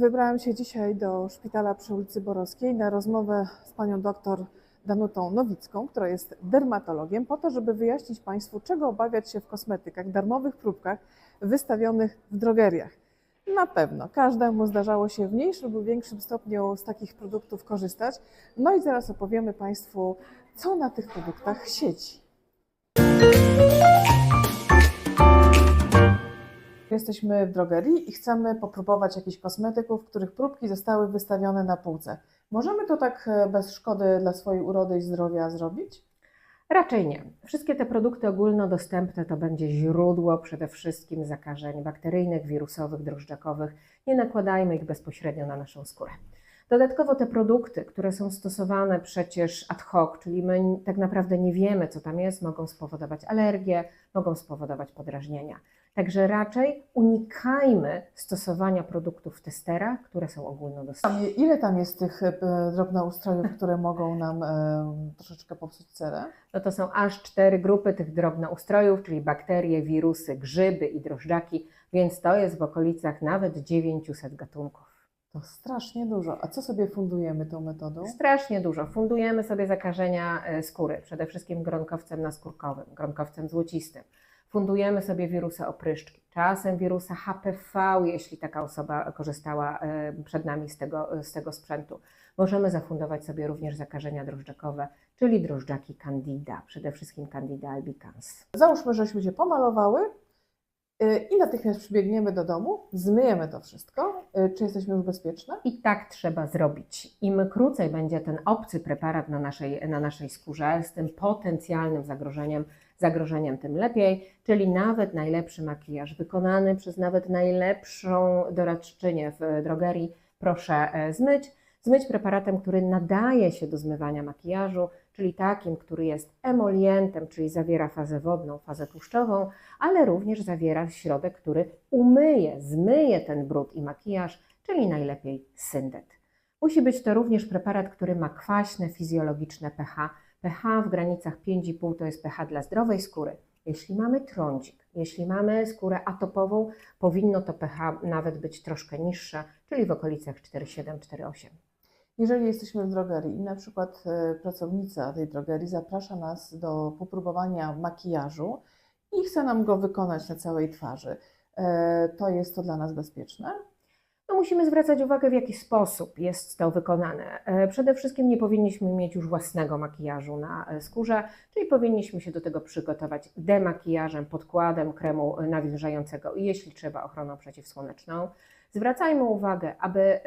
Wybrałam się dzisiaj do szpitala przy ulicy Borowskiej na rozmowę z panią doktor Danutą Nowicką, która jest dermatologiem, po to, żeby wyjaśnić Państwu, czego obawiać się w kosmetykach, darmowych próbkach wystawionych w drogeriach. Na pewno każdemu zdarzało się w mniejszym lub większym stopniu z takich produktów korzystać. No i zaraz opowiemy Państwu, co na tych produktach siedzi. Jesteśmy w drogerii i chcemy popróbować jakichś kosmetyków, których próbki zostały wystawione na półce. Możemy to tak e, bez szkody dla swojej urody i zdrowia zrobić? Raczej nie. Wszystkie te produkty ogólnodostępne to będzie źródło przede wszystkim zakażeń bakteryjnych, wirusowych, drożdżakowych. Nie nakładajmy ich bezpośrednio na naszą skórę. Dodatkowo te produkty, które są stosowane przecież ad hoc, czyli my tak naprawdę nie wiemy, co tam jest, mogą spowodować alergie, mogą spowodować podrażnienia. Także raczej unikajmy stosowania produktów w testerach, które są ogólnodostępne. Ile tam jest tych e, drobnoustrojów, które mogą nam e, troszeczkę popsuć cerę? No to są aż cztery grupy tych drobnoustrojów, czyli bakterie, wirusy, grzyby i drożdżaki, więc to jest w okolicach nawet 900 gatunków. To strasznie dużo. A co sobie fundujemy tą metodą? Strasznie dużo. Fundujemy sobie zakażenia e, skóry, przede wszystkim gronkowcem naskórkowym, gronkowcem złocistym. Fundujemy sobie wirusa opryszczki, czasem wirusa HPV, jeśli taka osoba korzystała e, przed nami z tego, z tego sprzętu. Możemy zafundować sobie również zakażenia drożdżakowe, czyli drożdżaki candida, przede wszystkim candida albicans. Załóżmy, żeśmy się pomalowały e, i natychmiast przybiegniemy do domu, zmyjemy to wszystko. E, Czy jesteśmy już bezpieczne? I tak trzeba zrobić. Im krócej będzie ten obcy preparat na naszej, na naszej skórze z tym potencjalnym zagrożeniem, zagrożeniem, tym lepiej. Czyli nawet najlepszy makijaż wykonany przez nawet najlepszą doradczynię w drogerii, proszę e, zmyć. Zmyć preparatem, który nadaje się do zmywania makijażu, czyli takim, który jest emolientem, czyli zawiera fazę wodną, fazę tłuszczową, ale również zawiera środek, który umyje, zmyje ten brud i makijaż, czyli najlepiej syndet. Musi być to również preparat, który ma kwaśne, fizjologiczne pH. pH w granicach 5,5 to jest pH dla zdrowej skóry. Jeśli mamy trądzik, jeśli mamy skórę atopową, powinno to pH nawet być troszkę niższe, czyli w okolicach 4,7-4,8. Jeżeli jesteśmy w drogerii i na przykład e, pracownica tej drogerii zaprasza nas do popróbowania makijażu i chce nam go wykonać na całej twarzy, e, to jest to dla nas bezpieczne? Musimy zwracać uwagę, w jaki sposób jest to wykonane. E, Przede wszystkim nie powinniśmy mieć już własnego makijażu na e, skórze, czyli powinniśmy się do tego przygotować demakijażem, podkładem kremu nawilżającego i jeśli trzeba ochroną przeciwsłoneczną. Zwracajmy uwagę, aby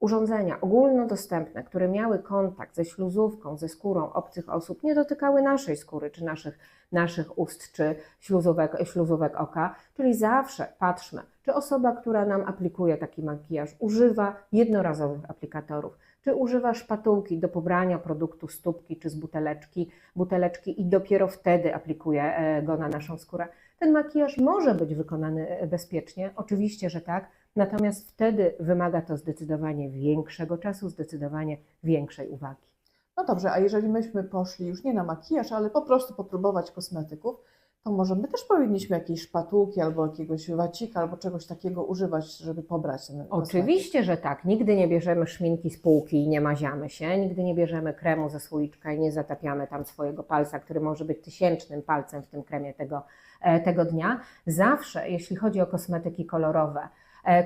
urządzenia ogólnodostępne, które miały kontakt ze śluzówką, ze skórą obcych osób, nie dotykały naszej skóry, czy naszych, naszych ust, czy śluzówek, śluzówek oka. Czyli zawsze patrzmy, czy osoba, która nam aplikuje taki makijaż, używa jednorazowych aplikatorów, czy używa szpatułki do pobrania produktu z tubki czy z buteleczki, buteleczki i dopiero wtedy aplikuje e, go na naszą skórę. Ten makijaż może być wykonany e, bezpiecznie, oczywiście, że tak, natomiast wtedy wymaga to zdecydowanie większego czasu, zdecydowanie większej uwagi. No dobrze, a jeżeli myśmy poszli już nie na makijaż, ale po prostu popróbować kosmetyków, to może my też powinniśmy jakiejś szpatułki albo jakiegoś wacika albo czegoś takiego używać, żeby pobrać ten kosmetyk. Oczywiście, że tak. Nigdy nie bierzemy szminki z półki i nie maziamy się, nigdy nie bierzemy kremu ze słoiczka i nie zatapiamy tam swojego palca, który może być tysięcznym palcem w tym kremie tego, e, tego dnia. Zawsze, jeśli chodzi o kosmetyki kolorowe,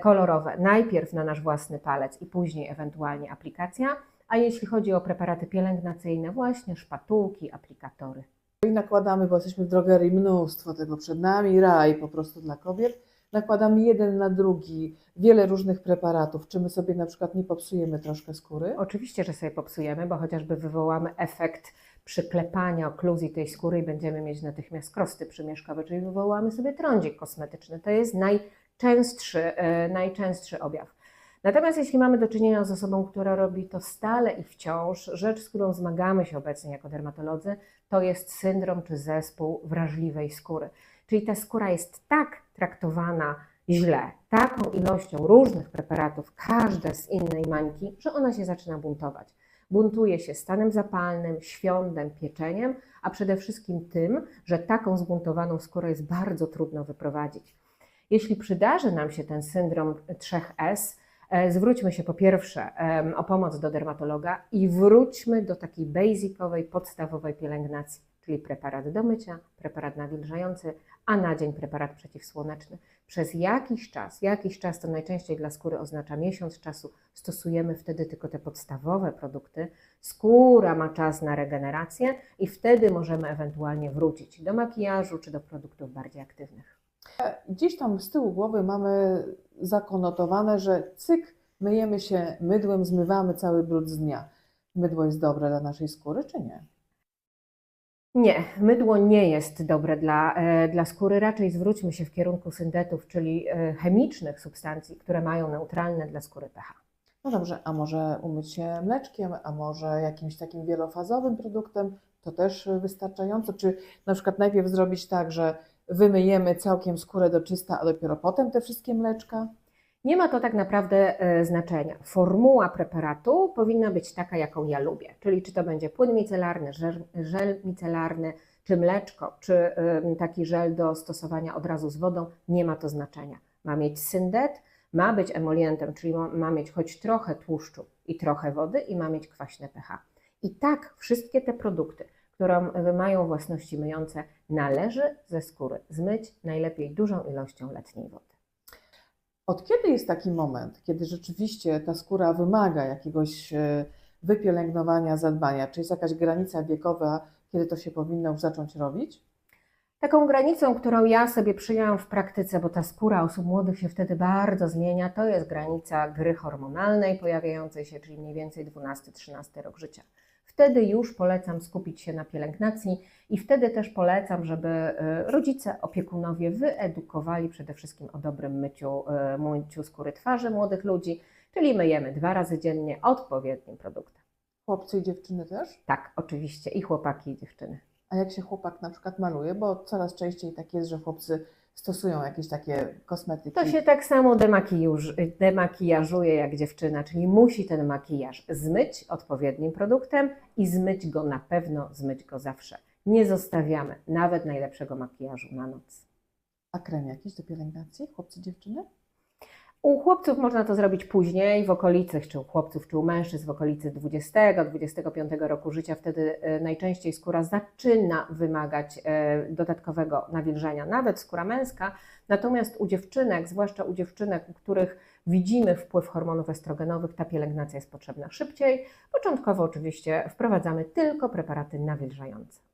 kolorowe, najpierw na nasz własny palec i później ewentualnie aplikacja, a jeśli chodzi o preparaty pielęgnacyjne, właśnie szpatułki, aplikatory. I nakładamy, bo jesteśmy w drogerii, mnóstwo tego przed nami, raj po prostu dla kobiet. Nakładamy jeden na drugi wiele różnych preparatów. Czy my sobie na przykład nie popsujemy troszkę skóry? Oczywiście, że sobie popsujemy, bo chociażby wywołamy efekt przyklepania okluzji tej skóry i będziemy mieć natychmiast krosty przymieszkowe, czyli wywołamy sobie trądzik kosmetyczny. To jest najczęstszy, e, najczęstszy objaw. Natomiast jeśli mamy do czynienia z osobą, która robi to stale i wciąż, rzecz, z którą zmagamy się obecnie jako dermatolodzy, to jest syndrom czy zespół wrażliwej skóry. Czyli ta skóra jest tak traktowana źle, taką ilością różnych preparatów, każde z innej mańki, że ona się zaczyna buntować. Buntuje się stanem zapalnym, świądem, pieczeniem, a przede wszystkim tym, że taką zbuntowaną skórę jest bardzo trudno wyprowadzić. Jeśli przydarzy nam się ten syndrom 3S, e, zwróćmy się po pierwsze o pomoc do dermatologa i wróćmy do takiej basicowej, podstawowej pielęgnacji, czyli preparat do mycia, preparat nawilżający, a na dzień preparat przeciwsłoneczny. Przez jakiś czas, jakiś czas to najczęściej dla skóry oznacza miesiąc czasu, stosujemy wtedy tylko te podstawowe produkty. Skóra ma czas na regenerację i wtedy możemy ewentualnie wrócić do makijażu czy do produktów bardziej aktywnych. Gdzieś tam z tyłu głowy mamy zakonotowane, że cyk, myjemy się mydłem, zmywamy cały brud z dnia. Mydło jest dobre dla naszej skóry, czy nie? Nie, mydło nie jest dobre dla, e, dla skóry. Raczej zwróćmy się w kierunku syndetów, czyli e, chemicznych substancji, które mają neutralne dla skóry pH. No dobrze, a może umyć się mleczkiem, a może jakimś takim wielofazowym produktem, to też wystarczająco? Czy na przykład najpierw zrobić tak, że wymyjemy całkiem skórę do czysta, a dopiero potem te wszystkie mleczka? Nie ma to tak naprawdę e, znaczenia. Formuła preparatu powinna być taka, jaką ja lubię, czyli czy to będzie płyn micelarny, żel, żel micelarny, czy mleczko, czy taki żel do stosowania od razu z wodą, nie ma to znaczenia. Ma mieć syndet, ma być emolientem, czyli ma mieć choć trochę tłuszczu i trochę wody i ma mieć kwaśne pH. I tak wszystkie te produkty, które y, mają własności myjące, należy ze skóry zmyć najlepiej dużą ilością letniej wody. Od kiedy jest taki moment, kiedy rzeczywiście ta skóra wymaga jakiegoś e, wypielęgnowania, zadbania? Czy jest jakaś granica wiekowa, kiedy to się powinno już zacząć robić? Taką granicą, którą ja sobie przyjęłam w praktyce, bo ta skóra osób młodych się wtedy bardzo zmienia, to jest granica gry hormonalnej pojawiającej się, czyli mniej więcej 12-13 rok życia. Wtedy już polecam skupić się na pielęgnacji i wtedy też polecam, żeby e, rodzice, opiekunowie wyedukowali przede wszystkim o dobrym myciu, e, myciu skóry twarzy młodych ludzi, czyli myjemy dwa razy dziennie odpowiednim produktem. Chłopcy i dziewczyny też? Tak, oczywiście i chłopaki i dziewczyny. A jak się chłopak na przykład maluje, bo coraz częściej tak jest, że chłopcy stosują jakieś takie kosmetyki. To się tak samo demakijuż, demakijażuje jak dziewczyna, czyli musi ten makijaż zmyć odpowiednim produktem i zmyć go na pewno, zmyć go zawsze. Nie zostawiamy nawet najlepszego makijażu na noc. A krem jakiś do pielęgnacji, chłopcy, dziewczyny? U chłopców można to zrobić później, w okolicy, czy u chłopców, czy u mężczyzn w okolicy 20-25 roku życia. Wtedy e, najczęściej skóra zaczyna wymagać e, dodatkowego nawilżenia, nawet skóra męska. Natomiast u dziewczynek, zwłaszcza u dziewczynek, u których widzimy wpływ hormonów estrogenowych, ta pielęgnacja jest potrzebna szybciej. Początkowo oczywiście wprowadzamy tylko preparaty nawilżające.